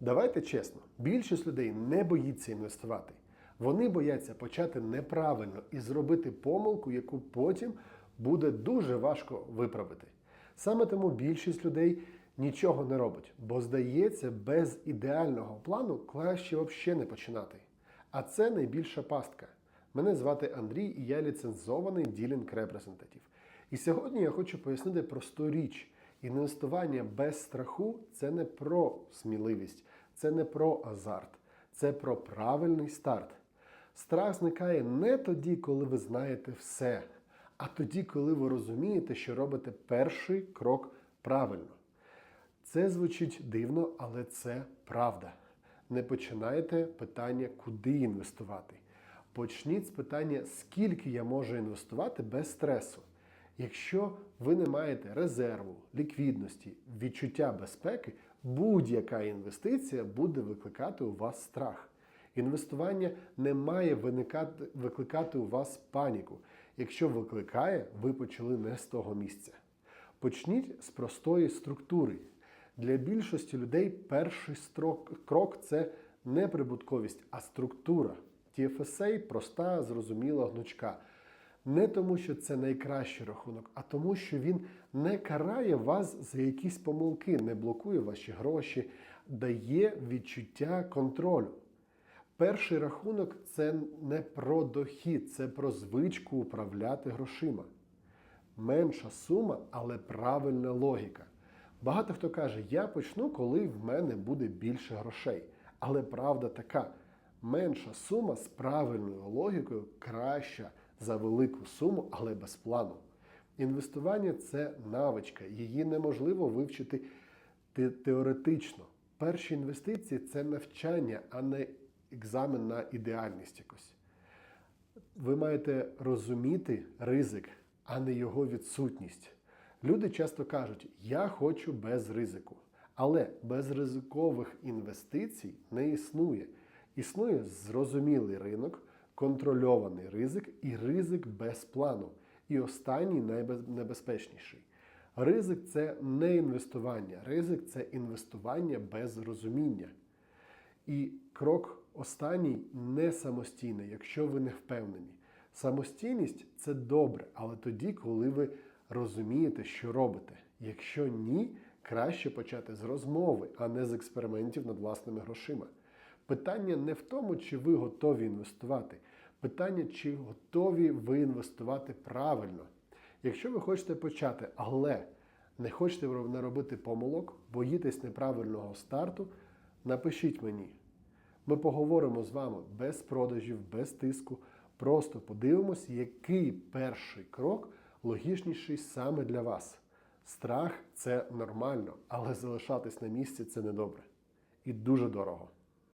Давайте чесно, більшість людей не боїться інвестувати. Вони бояться почати неправильно і зробити помилку, яку потім буде дуже важко виправити. Саме тому більшість людей нічого не робить, бо здається, без ідеального плану краще взагалі не починати. А це найбільша пастка. Мене звати Андрій і я ліцензований ділінг репрезентатив. І сьогодні я хочу пояснити просту річ. Інвестування без страху це не про сміливість, це не про азарт, це про правильний старт. Страх зникає не тоді, коли ви знаєте все, а тоді, коли ви розумієте, що робите перший крок правильно. Це звучить дивно, але це правда. Не починайте питання, куди інвестувати. Почніть з питання, скільки я можу інвестувати без стресу. Якщо ви не маєте резерву, ліквідності, відчуття безпеки, будь-яка інвестиція буде викликати у вас страх. Інвестування не має виникати, викликати у вас паніку. Якщо викликає, ви почали не з того місця. Почніть з простої структури. Для більшості людей перший строк, крок це не прибутковість, а структура. TFSA проста, зрозуміла гнучка. Не тому, що це найкращий рахунок, а тому, що він не карає вас за якісь помилки, не блокує ваші гроші, дає відчуття контролю. Перший рахунок це не про дохід, це про звичку управляти грошима. Менша сума, але правильна логіка. Багато хто каже, я почну, коли в мене буде більше грошей. Але правда така: менша сума з правильною логікою краща за велику суму, але без плану. Інвестування це навичка, її неможливо вивчити теоретично. Перші інвестиції це навчання, а не екзамен на ідеальність якось. Ви маєте розуміти ризик, а не його відсутність. Люди часто кажуть, я хочу без ризику. Але без ризикових інвестицій не існує. Існує зрозумілий ринок, контрольований ризик і ризик без плану. І останній найнебезпечніший. Ризик це не інвестування, ризик це інвестування без розуміння. І крок останній не самостійний, якщо ви не впевнені. Самостійність це добре, але тоді, коли ви розумієте, що робите. Якщо ні, краще почати з розмови, а не з експериментів над власними грошима. Питання не в тому, чи ви готові інвестувати. Питання, чи готові ви інвестувати правильно. Якщо ви хочете почати, але не хочете не робити помилок, боїтесь неправильного старту, напишіть мені. Ми поговоримо з вами без продажів, без тиску. Просто подивимось, який перший крок логічніший саме для вас. Страх це нормально, але залишатись на місці це недобре. І дуже дорого.